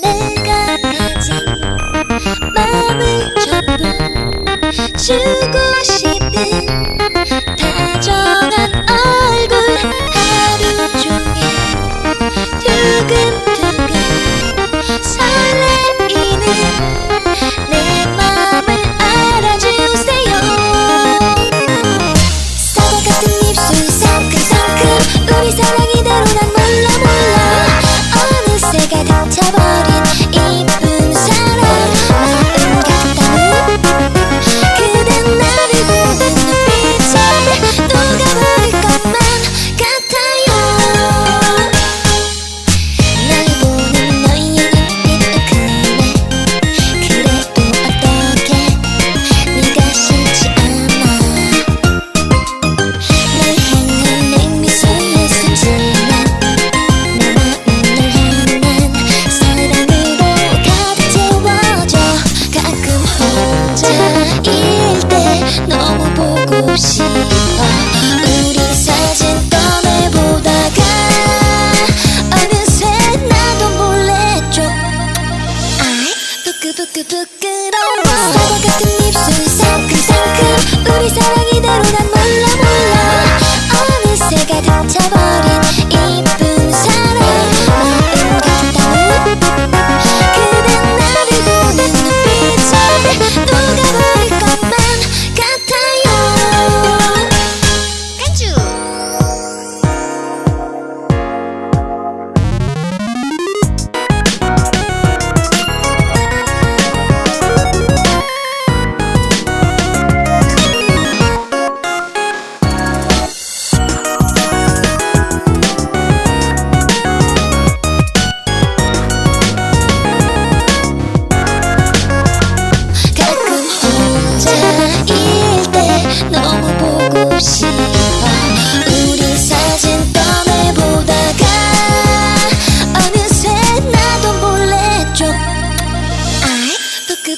내가 가진 마음을 전부 주고 싶은 다정한 얼굴 하루 종일 두근두근 설레이는 나일 때 너무 보고 싶어 우리 사진 떠내 보다. 어느새 나도 몰래 좀 부끄부끄 부끄러워 사과 같은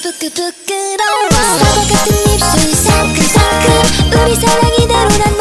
부끄부끄 부끄러워 사과 같은 입술 상큼상큼 우리 사랑 이대로 난